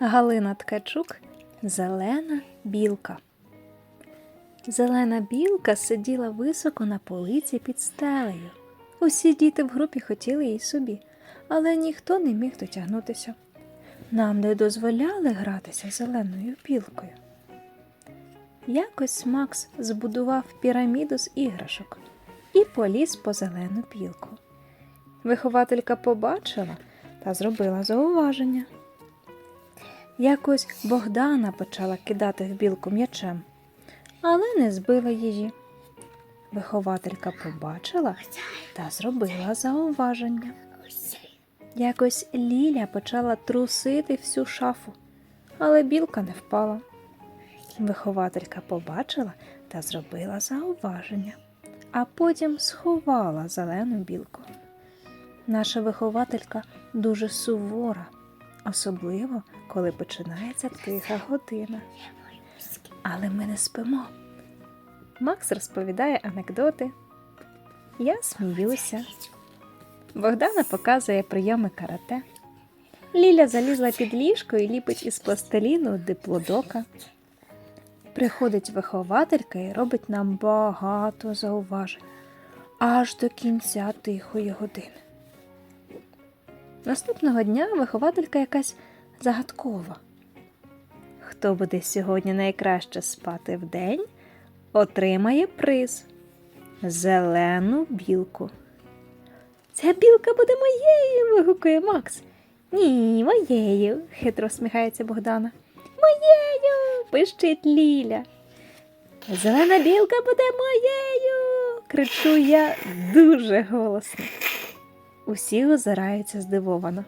Галина Ткачук Зелена білка. Зелена білка сиділа високо на полиці під стелею. Усі діти в групі хотіли їй собі, але ніхто не міг дотягнутися. Нам не дозволяли гратися зеленою білкою. Якось Макс збудував піраміду з іграшок і поліз по зелену білку. Вихователька побачила та зробила зауваження. Якось Богдана почала кидати в білку м'ячем, але не збила її. Вихователька побачила та зробила зауваження. Якось Ліля почала трусити всю шафу, але білка не впала. Вихователька побачила та зробила зауваження, а потім сховала зелену білку. Наша вихователька дуже сувора, особливо коли починається тиха година. Але ми не спимо. Макс розповідає анекдоти. Я сміюся. Богдана показує прийоми карате. Ліля залізла під ліжко і ліпить із пластиліну диплодока. Приходить вихователька і робить нам багато зауважень аж до кінця тихої години. Наступного дня вихователька якась загадкова. Хто буде сьогодні найкраще спати вдень, отримає приз зелену білку. Ця білка буде моєю. вигукує Макс. Ні, моєю, хитро сміхається Богдана. Моєю. пищить Ліля. Зелена білка буде моєю. кричу я дуже голосно. Усі озираються здивовано,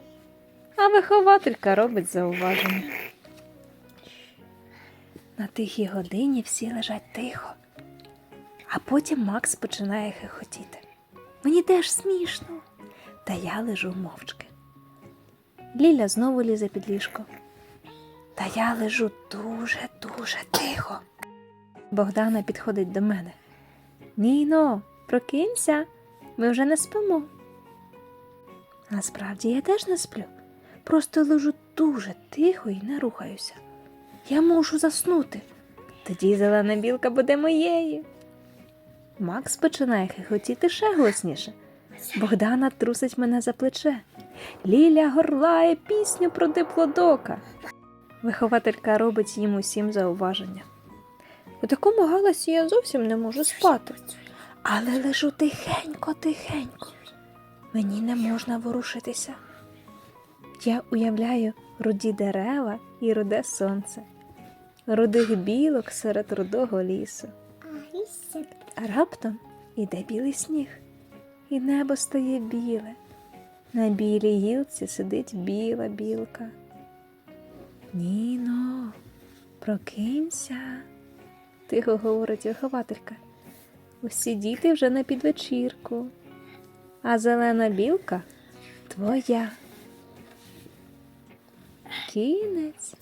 а вихователька робить зауваження. На тихій годині всі лежать тихо, а потім Макс починає хихотіти. Мені теж смішно, та я лежу мовчки. Ліля знову лізе під ліжко. Та я лежу дуже-дуже тихо. Богдана підходить до мене. Ніно, прокинься, ми вже не спимо. Насправді я теж не сплю. Просто лежу дуже тихо і не рухаюся. Я можу заснути. Тоді зелена білка буде моєю. Макс починає хихотіти ще голосніше. Богдана трусить мене за плече. Ліля горлає пісню про диплодока. Вихователька робить їм усім зауваження. У такому галасі я зовсім не можу спати, але лежу тихенько, тихенько. Мені не можна ворушитися. Я уявляю руді дерева і руде сонце, рудих білок серед рудого лісу. А раптом іде білий сніг, і небо стає біле. На білій гілці сидить біла білка. Ніно, прокинься, тихо говорить вихователька. Усі діти вже на підвечірку, а зелена білка твоя. Кінець.